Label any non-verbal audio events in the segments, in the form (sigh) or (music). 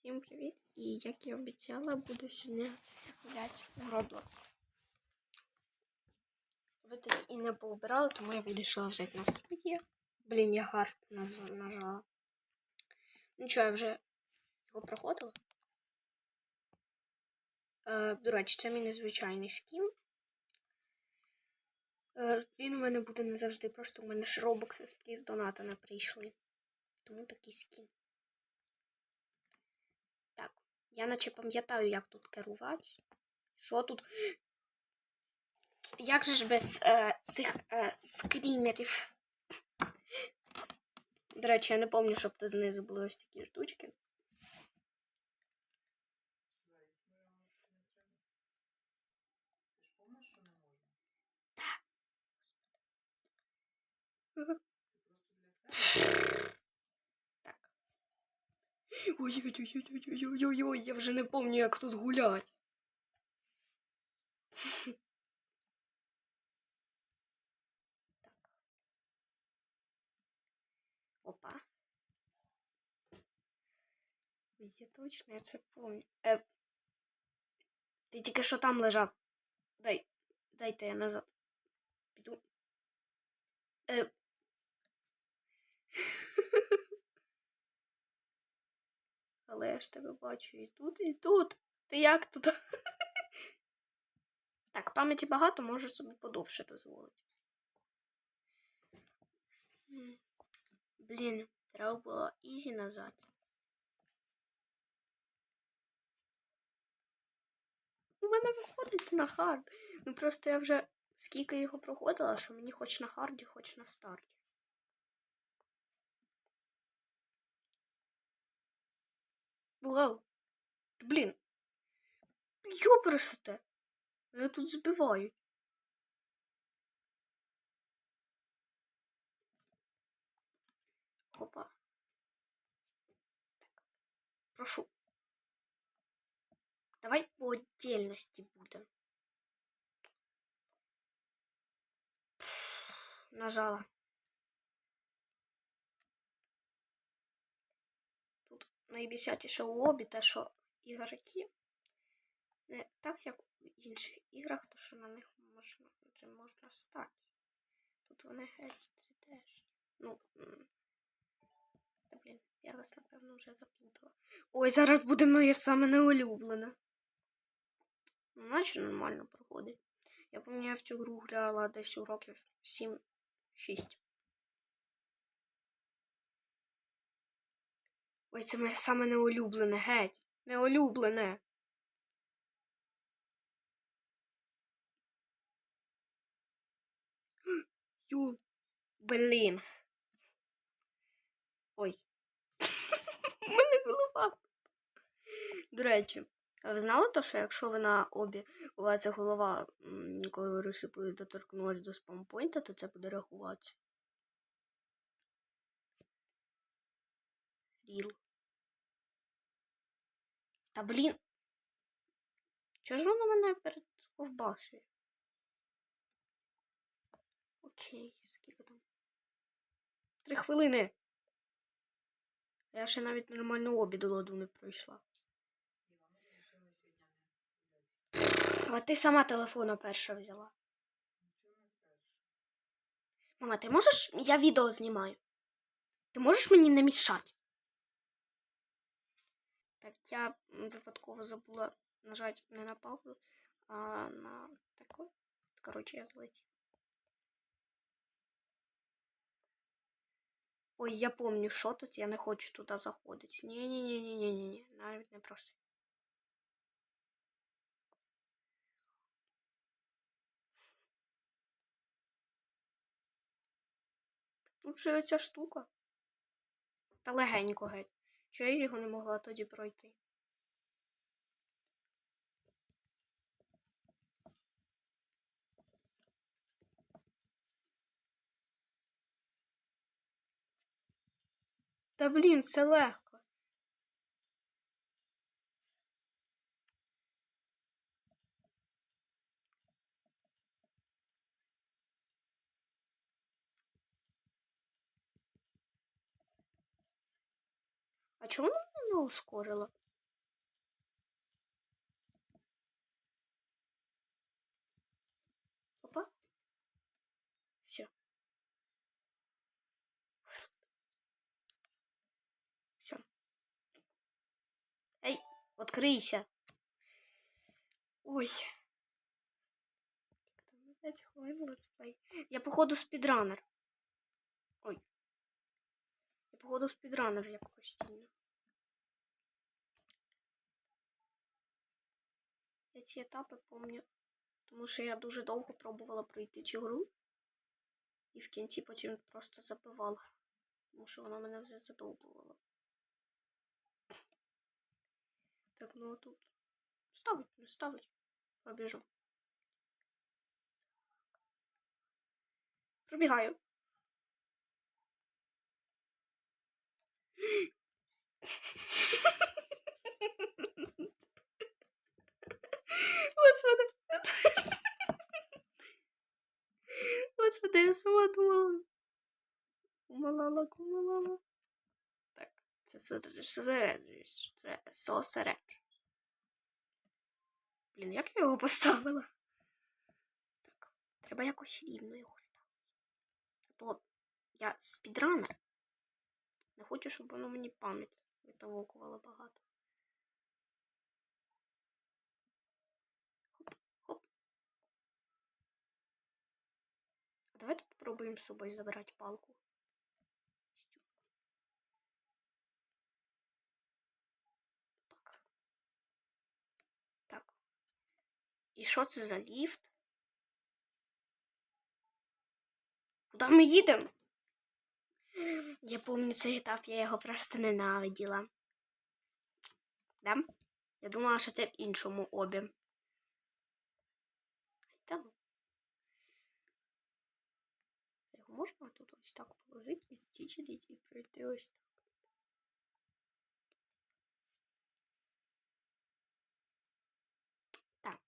Всім привіт! І як і обіцяла, буду сьогодні гуляти в Roblox. Ви тут і не поубирали, тому я вирішила взяти на своє. Блін, я гард нажала. Ну що, я вже його проходила. Е, до речі, це мій незвичайний скін. Е, він у мене буде не завжди, просто у мене ж робокси з пліз прийшли. Тому такий скін. Я наче пам'ятаю, як тут керувати. Що тут? Як же ж без е, цих е, скрімерів? До речі, я не пам'ятаю, щоб тут знизу були ось такі штучки. Ти ж помниш, що не можна? Ага. Ти просто для себе. Так. Ой-ой-ой-ой-ой-ой-ой, я вже не пам'ятаю, як тут гулять. (laughs) Так. Опа. Я точно я це пам'ятаю. Е, ти тільки що там лежав. Дай, дайте я назад. Піду. Е. (laughs) Але я ж тебе бачу і тут, і тут. Ти як тут? (laughs) Так, пам'яті багато, можу собі подовше дозволити. Блін, треба було ізі назад. У мене виходить на хард. Ну просто я вже скільки його проходила, що мені хоч на харді, хоч на старті. Вау. Блін. Йоперсите. Мене тут збивають. Опа. Так. Прошу. Давай по отдельности будем. Нажала. Найбісятіше у лобі те, що ігроки не так, як у інших іграх, то що на них можна, можна стати. Тут вони геть 3D. Ну. Та блін, я вас, напевно, вже заплутала. Ой, зараз буде моє саме неулюблене. Ну, наче нормально проходить. Я пам'ятаю, в цю гру грала десь у років 7-6. Ой, це моє саме неулюблене, геть. Неулюблене. (gasps) Ю. Блін. Ой. (laughs) Мене голова. До речі, а ви знали то, що якщо ви на обі у вас голова, коли ви розсипали, доторкнулась до спампойнта, то це буде рахуватися. Ріл. Та блін. Чого ж воно мене перед ковбасою? Окей, скільки там? Три хвилини. Я ще навіть нормальну обіду ладу не пройшла. А ти сама телефона перша взяла. Мама, ти можеш. Я відео знімаю. Ти можеш мені не мішати? Так, я випадково забула нажати не на паузу, а на таку. Коротше, я злетів. Ой, я помню, що тут, я не хочу туди заходити. Ні-ні-ні-ні-ні-ні, навіть не проси. Тут же оця штука. Та легенько геть. Що я його не могла тоді пройти? Та блін, це легко. А чому не ускорила? Опа. Все. Все. Эй, открыйся. Ой. Я походу спидранер. Походу спідранер як постійно. Я ці етапи пам'ятаю, тому що я дуже довго пробувала пройти цю гру. І в кінці потім просто забивала. Тому що вона мене вже задовбувала. Так, ну а тут. Ставить, не ставить. Пробіжу. Пробігаю. Господи. Господи, я сама думала. Умалала, кумалала. Так, зосереджуюсь. Зосереджуюсь. Блін, як я його поставила? Так, треба якось рівно його ставити. Бо я спідранер. Не хочу, щоб воно мені пам'ять витавокувало багато. Хоп, хоп. А давайте попробуємо з собою забирати палку. Так. Так. І що це за ліфт? Куди ми їдемо? Я пам'ятаю цей етап, я його просто ненавиділа. Да? Я думала, що це в іншому обі. Там. Його можна тут ось так положити і стічити і пройти ось. Так.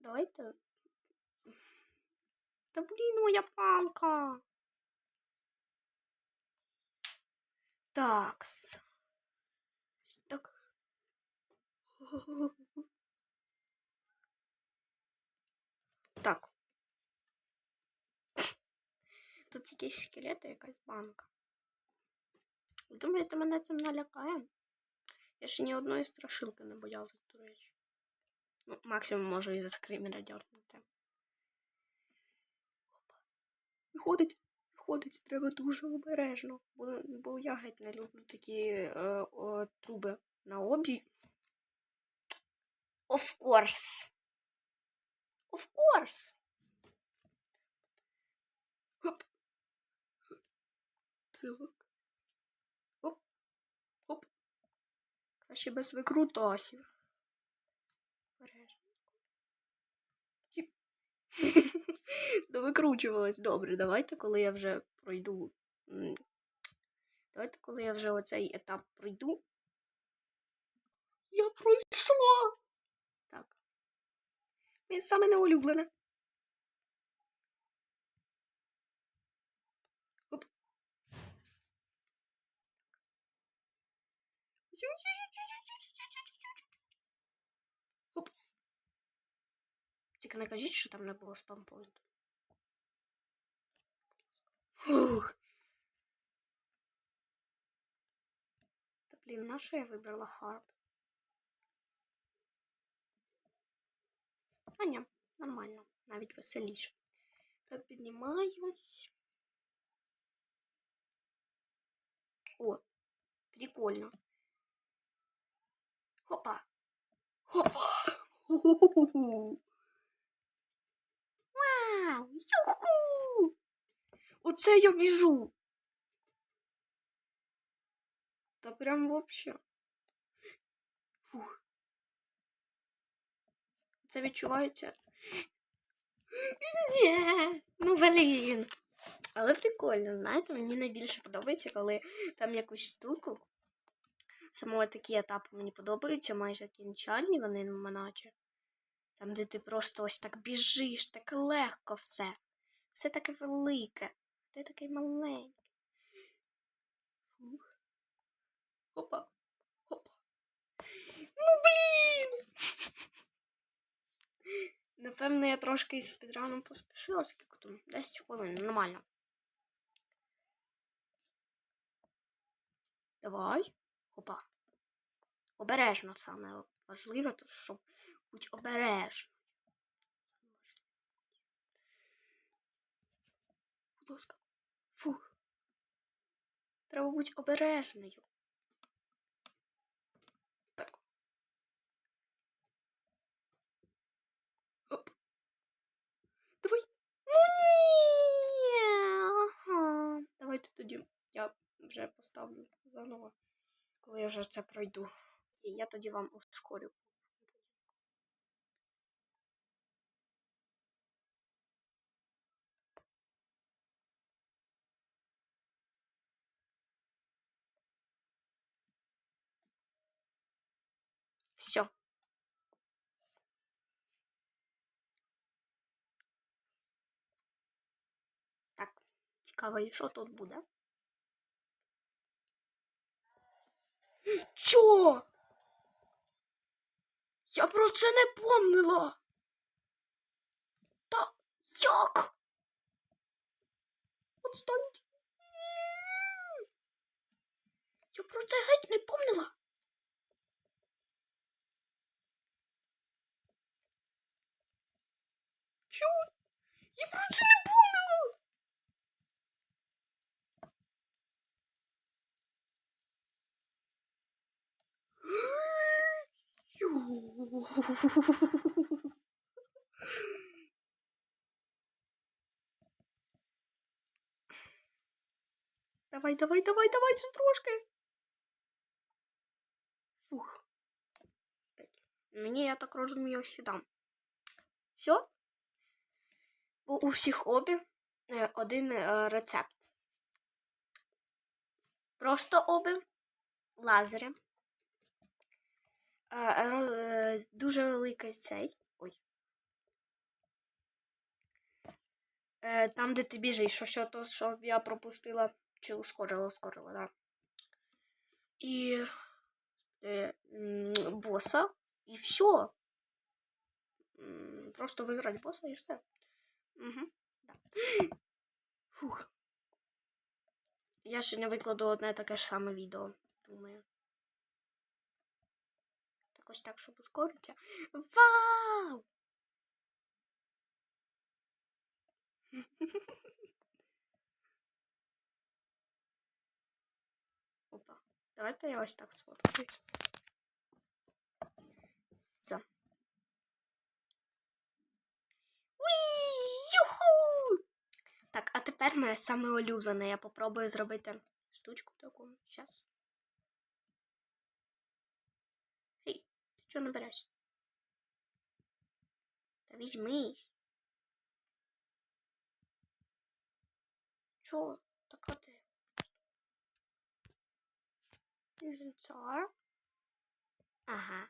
Давайте. Та блін, моя палка. Такс. Так. Так. Тут якісь скелети, якась банка. Ви Думаєте, мене цим налякає? Я ще ні одної страшилки не боялася, до речі. Ну, максимум можу і за скримера дьорнути. Виходить, виходить, треба дуже обережно. Бо, бо я геть не люблю такі е, о, труби на обі. Of course. Of course. Хоп. Так. Хоп. Хоп. Краще без викрутасів. Обережно. (laughs) Хіп. Довикручувалась. Добре, давайте, коли я вже пройду. Давайте, коли я вже оцей етап пройду. Я пройшла! Так. Моє саме неулюблене. Тільки не кажіть, що там не було спампоінту. Фух. Та блін, на що я вибрала хард? А ні, нормально, навіть веселіше. Так, піднімаюсь. О, прикольно. Хопа. Хопа. Ху-ху-ху-ху. (laughs) Вау! Юху! Оце я біжу. Та прям вообще. Фух. Це відчувається. Ні, ну блін. Але прикольно, знаєте, мені найбільше подобається, коли там якусь штуку. Саме такі етапи мені подобаються, майже кінчальні вони наче. Там, де ти просто ось так біжиш, так легко все. Все таке велике. Ти такий маленький. Фух. Опа. Опа. Ну блін. Напевно, я трошки із спідраном поспішила, скільки там 10 хвилин, нормально. Давай. Опа. Обережно саме важливо, то щоб будь обережно. Будь ласка. Фух. Треба бути обережною. Так. Оп. Давай. Ну ні. Ага. Давайте тоді я вже поставлю заново, коли я вже це пройду. І я тоді вам ускорю. Все. Так, цікаво, і що тут буде? Чо? Я про це не помнила. Та як? Отстаньте. Я про це геть не помнила. Чого? Я про це не помнила. Ю. Давай, давай, давай, давай, ще трошки. Фух. Мені, я так розумію, сюди. Все? У, всіх обі е, один е, рецепт. Просто оби лазером. Е, дуже великий цей. Ой. Там, де ти біжиш, що, що то, що я пропустила, чи ускорила, ускорила, да. І боса, і все. Просто виграти боса і все. Угу. Да. Фух. Я ще не викладу одне таке ж саме відео, думаю. Так ось так, щоб ускоритися. Вау! (laughs) Опа. Давайте я ось так сфоткаюсь. Все. Уі! Юху! Так, а тепер моє саме улюблене. Я попробую зробити штучку таку. Щас. Ей, ти чого не береш? Та візьмись. Чого? Така ти? Інвентар. Ага.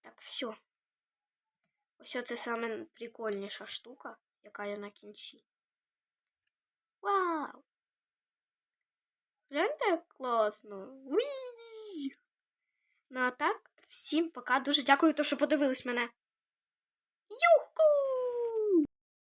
Так, все. Ось це саме прикольніша штука, яка є на кінці. Вау! Гляньте, як класно. Уі! Ну а так, всім пока. Дуже дякую, що подивились мене. Юху!